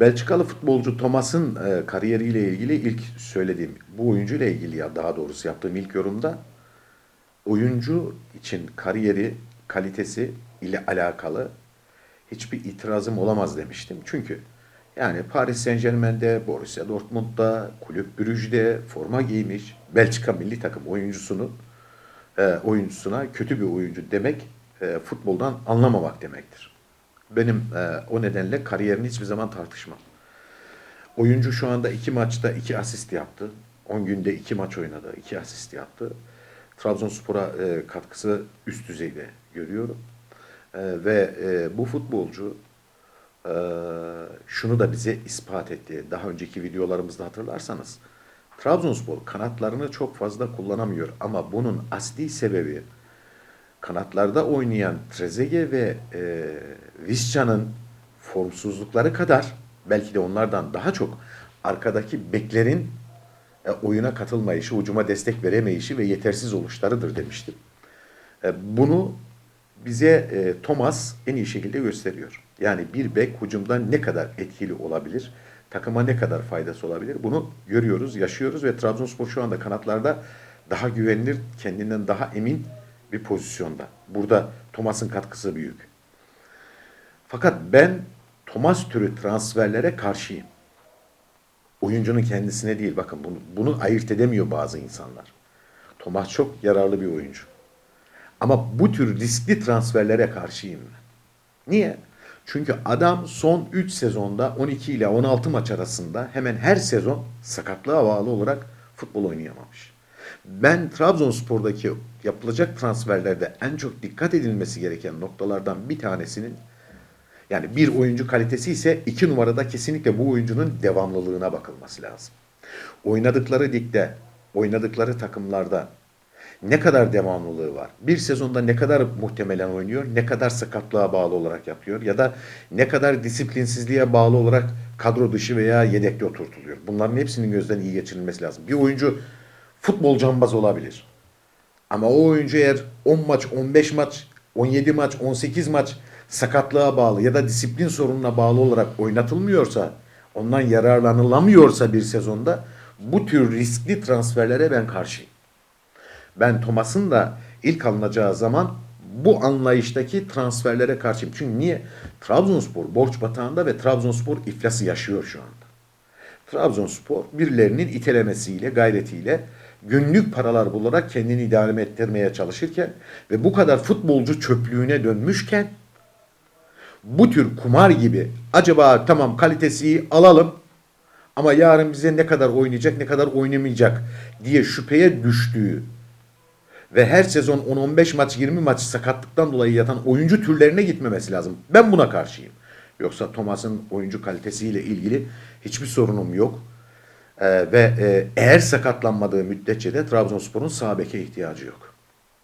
Belçikalı futbolcu Thomas'ın e, kariyeriyle ilgili ilk söylediğim, bu oyuncuyla ilgili ya daha doğrusu yaptığım ilk yorumda oyuncu için kariyeri, kalitesi ile alakalı hiçbir itirazım olamaz demiştim. Çünkü yani Paris Saint-Germain'de, Borussia Dortmund'da, Kulüp Brugge'de forma giymiş Belçika milli takım oyuncusunu e, oyuncusuna kötü bir oyuncu demek e, futboldan anlamamak demektir. Benim e, o nedenle kariyerini hiçbir zaman tartışmam. Oyuncu şu anda iki maçta iki asist yaptı. 10 günde iki maç oynadı, iki asist yaptı. Trabzonspor'a e, katkısı üst düzeyde görüyorum. E, ve e, bu futbolcu e, şunu da bize ispat etti. Daha önceki videolarımızda hatırlarsanız. Trabzonspor kanatlarını çok fazla kullanamıyor ama bunun asli sebebi kanatlarda oynayan Trezeguet ve e, Visca'nın formsuzlukları kadar belki de onlardan daha çok arkadaki beklerin e, oyuna katılmayışı, ucuma destek veremeyişi ve yetersiz oluşlarıdır demiştim. E, bunu bize e, Thomas en iyi şekilde gösteriyor. Yani bir bek hücumda ne kadar etkili olabilir, takıma ne kadar faydası olabilir bunu görüyoruz, yaşıyoruz ve Trabzonspor şu anda kanatlarda daha güvenilir, kendinden daha emin bir pozisyonda. Burada Thomas'ın katkısı büyük. Fakat ben Thomas türü transferlere karşıyım. Oyuncunun kendisine değil. Bakın bunu, bunu ayırt edemiyor bazı insanlar. Thomas çok yararlı bir oyuncu. Ama bu tür riskli transferlere karşıyım. Niye? Çünkü adam son 3 sezonda 12 ile 16 maç arasında hemen her sezon sakatlığa bağlı olarak futbol oynayamamış. Ben Trabzonspor'daki yapılacak transferlerde en çok dikkat edilmesi gereken noktalardan bir tanesinin yani bir oyuncu kalitesi ise iki numarada kesinlikle bu oyuncunun devamlılığına bakılması lazım. Oynadıkları ligde, oynadıkları takımlarda ne kadar devamlılığı var? Bir sezonda ne kadar muhtemelen oynuyor, ne kadar sakatlığa bağlı olarak yapıyor ya da ne kadar disiplinsizliğe bağlı olarak kadro dışı veya yedekte oturtuluyor. Bunların hepsinin gözden iyi geçirilmesi lazım. Bir oyuncu futbol cambaz olabilir. Ama o oyuncu eğer 10 maç, 15 maç, 17 maç, 18 maç sakatlığa bağlı ya da disiplin sorununa bağlı olarak oynatılmıyorsa, ondan yararlanılamıyorsa bir sezonda bu tür riskli transferlere ben karşıyım. Ben Thomas'ın da ilk alınacağı zaman bu anlayıştaki transferlere karşıyım. Çünkü niye? Trabzonspor borç batağında ve Trabzonspor iflası yaşıyor şu anda. Trabzonspor birilerinin itelemesiyle, gayretiyle günlük paralar bularak kendini idame ettirmeye çalışırken ve bu kadar futbolcu çöplüğüne dönmüşken bu tür kumar gibi acaba tamam kalitesi alalım ama yarın bize ne kadar oynayacak ne kadar oynamayacak diye şüpheye düştüğü ve her sezon 10-15 maç 20 maç sakatlıktan dolayı yatan oyuncu türlerine gitmemesi lazım. Ben buna karşıyım. Yoksa Thomas'ın oyuncu kalitesiyle ilgili hiçbir sorunum yok. Ee, ve e, eğer sakatlanmadığı müddetçe de Trabzonspor'un sağ beke ihtiyacı yok.